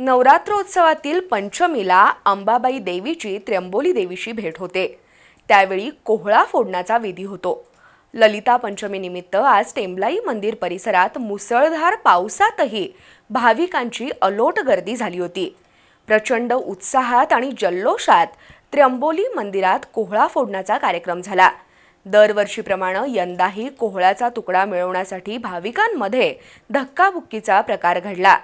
नवरात्रोत्सवातील पंचमीला अंबाबाई देवीची त्र्यंबोली देवीशी भेट होते. त्यावेळी कोहळा फोडण्याचा विधी होतो. ललिता पंचमीनिमित्त आज टेंबलाई मंदिर परिसरात मुसळधार पावसातही भाविकांची अलोट गर्दी झाली होती. प्रचंड उत्साहात आणि जल्लोषात त्र्यंबोली मंदिरात कोहळा फोडण्याचा कार्यक्रम झाला. दरवर्षीप्रमाणे यंदाही कोहळ्याचा तुकडा मिळवण्यासाठी भाविकांमध्ये धक्काबुक्कीचा प्रकार घडला.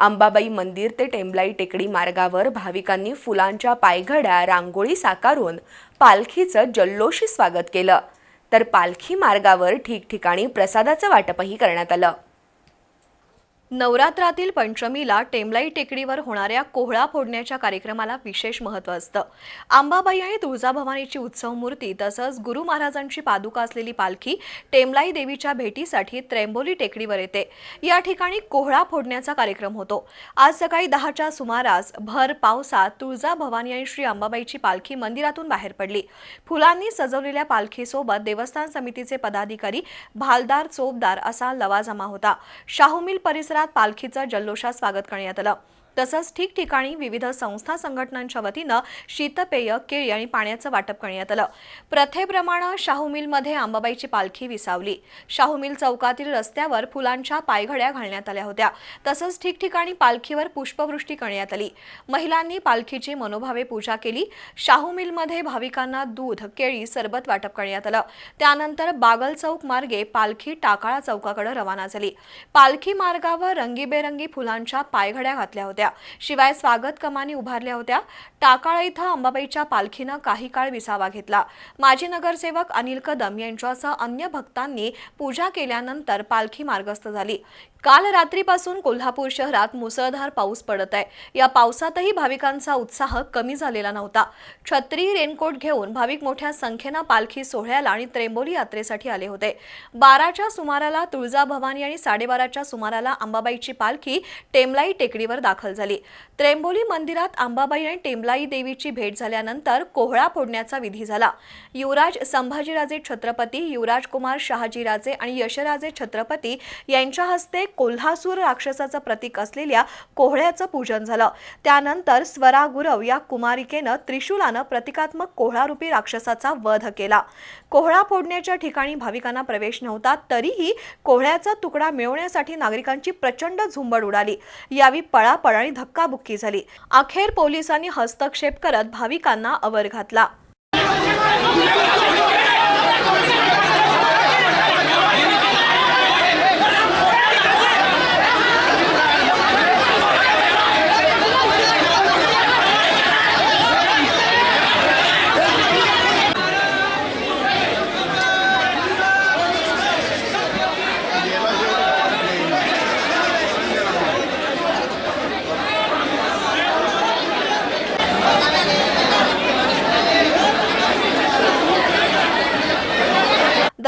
अंबाबाई मंदिर ते टेंबलाई टेकडी मार्गावर भाविकांनी फुलांच्या पायघड्या रांगोळी साकारून पालखीचं जल्लोषी स्वागत केलं. तर पालखी मार्गावर ठिकठिकाणी प्रसादाचं वाटपही करण्यात आलं. नवरात्रातील पंचमीला टेमलाई टेकडीवर होणाऱ्या कोहळा फोडण्याच्या कार्यक्रमाला विशेष महत्त्व असतं. आंबाबाई आणि तुळजाभवानीची उत्सव मूर्ती तसंच गुरु महाराजांची पादुका असलेली पालखी टेमलाई देवीच्या भेटीसाठी त्रेंबोली टेकडीवर येते. या ठिकाणी कोहळा फोडण्याचा कार्यक्रम होतो. आज सकाळी दहाच्या सुमारास भर पावसात तुळजाभवानी आणि श्री अंबाबाईची पालखी मंदिरातून बाहेर पडली. फुलांनी सजवलेल्या पालखीसोबत देवस्थान समितीचे पदाधिकारी भालदार चोपदार असा लवाजमा होता. शाहूमिल परिसरात पालखीचं जल्लोषात स्वागत करण्यात आलं. तसंच ठिकठिकाणी विविध संस्था संघटनांच्या वतीनं शीतपेय केळी आणि पाण्याचं वाटप करण्यात आलं. प्रथेप्रमाणे शाहू मिलमध्ये अंबाबाईची पालखी विसावली. शाहू मिल चौकातील रस्त्यावर फुलांच्या पायघड्या घालण्यात आल्या होत्या. तसंच ठिकठिकाणी पालखीवर पुष्पवृष्टी करण्यात आली. महिलांनी पालखीची मनोभावे पूजा केली. शाहू मिलमध्ये भाविकांना दूध केळी सरबत वाटप करण्यात आलं. त्यानंतर बागल चौक मार्गे पालखी टाकाळा चौकाकडे रवाना झाली. पालखी मार्गावर रंगीबेरंगी फुलांच्या पायघड्या घातल्या होत्या. शिवाय स्वागत कमानी उभारल्या होत्या. टाकाळा इथं अंबाबाईच्या पालखीनं काही काळ विसावा घेतला. माजी नगरसेवक अनिल कदम यांच्यासह अन्य भक्तांनी पूजा केल्यानंतर पालखी मार्गस्थ झाली. काल रात्रीपासून कोल्हापूर शहरात मुसळधार पाऊस पडत आहे. या पावसातही भाविकांचा उत्साह कमी झालेला नव्हता. छत्री रेनकोट घेऊन भाविक मोठ्या संख्येनं पालखी सोहळ्याला आणि त्रेंबोली यात्रेसाठी आले होते. बाराच्या सुमाराला तुळजाभवानी आणि साडेबाराच्या सुमाराला अंबाबाईची पालखी टेमलाई टेकडीवर दाखल झाली. त्रेंबोली मंदिरात अंबाबाई आणि टेंबलाई देवीची भेट झाल्यानंतर कोहळा फोडण्याचा विधी झाला. युवराज संभाजीराजे छत्रपती युवराज कुमार शहाजीराजे आणि यशराजे छत्रपती यांच्या हस्ते कोल्हासूर राक्षसाचं प्रतीक असलेल्या कोहळ्याचं पूजन झालं. त्यानंतर स्वरा गुरव या कुमारिकेनं त्रिशूलानं प्रतिकात्मक कोहळारूपी राक्षसाचा वध केला. कोहळा फोडण्याच्या ठिकाणी भाविकांना प्रवेश नव्हता तरीही कोहळ्याचा तुकडा मिळवण्यासाठी नागरिकांची प्रचंड झुंबड उडाली. यावेळी पळापळ आणि धक्काबुक्की झाली. अखेर पोलिसांनी हस्तक्षेप करत भाविकांना अवर घातला.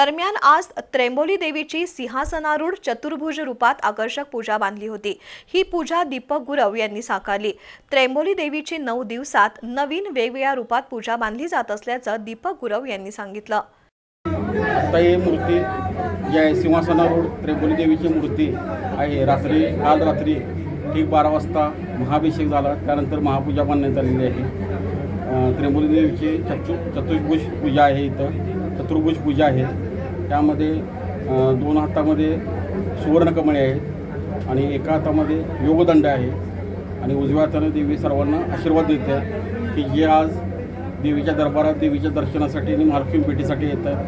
दरम्यान आज त्र्यंबोली देवीची सिंहासनारूढ चतुर्भुज रूपात आकर्षक पूजा बांधली होती. ही पूजा दीपक गुरव यांनी साकारली. त्र्यंबोली देवीची नऊ दिवसात नवीन वेगवेगळ्या रूपात पूजा बांधली जात असल्याचं दीपक गुरव यांनी सांगितलं. ही मूर्ती जी आहे सिंहासनारूढ त्रेंबोली देवीची मूर्ती आहे. रात्री काल रात्री ठीक बारा वाजता महाभिषेक झाला. त्यानंतर महापूजा बांधण्यात आलेली आहे. अं, देवीची चतु चतुर्भुज पूजा आहे इथं. चतुर्भुज पूजा आहे. त्यामध्ये दोन हातामध्ये सुवर्णकमळे आहेत आणि एका हातामध्ये योगदंड आहे. आणि उजव्या हाताने देवी सर्वांना आशीर्वाद देते की जे आज देवीच्या दरबारात देवीच्या दर्शनासाठी आणि महालक्ष्मी भेटीसाठी येतात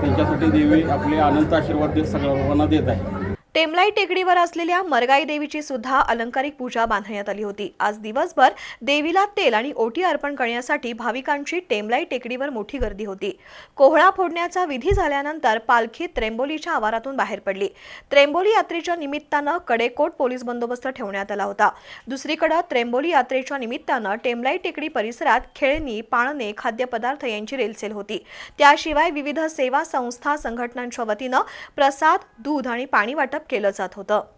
त्यांच्यासाठी देवी आपले आनंद आशीर्वाद देत सर्वांना देत आहे. टेमलाई टेकडीवर असलेल्या मरगाई देवीची सुद्धा अलंकारिक पूजा बांधण्यात आली होती. आज दिवसभर देवीला तेल आणि ओटी अर्पण करण्यासाठी भाविकांची टेमलाई टेकडीवर मोठी गर्दी होती. कोहळा फोडण्याचा विधी झाल्यानंतर पालखी त्रेंबोलीच्या आवारातून बाहेर पडली. त्रेंबोली यात्रेच्या निमित्तानं कडेकोट पोलीस बंदोबस्त ठेवण्यात आला होता. दुसरीकडे त्रेंबोली यात्रेच्या निमित्तानं टेमलाई टेकडी परिसरात खेळणी पाळणे खाद्यपदार्थ यांची रेलसेल होती. त्याशिवाय विविध सेवा संस्था संघटनांच्या वतीनं प्रसाद दूध आणि पाणी वाटप केलं जात होतं.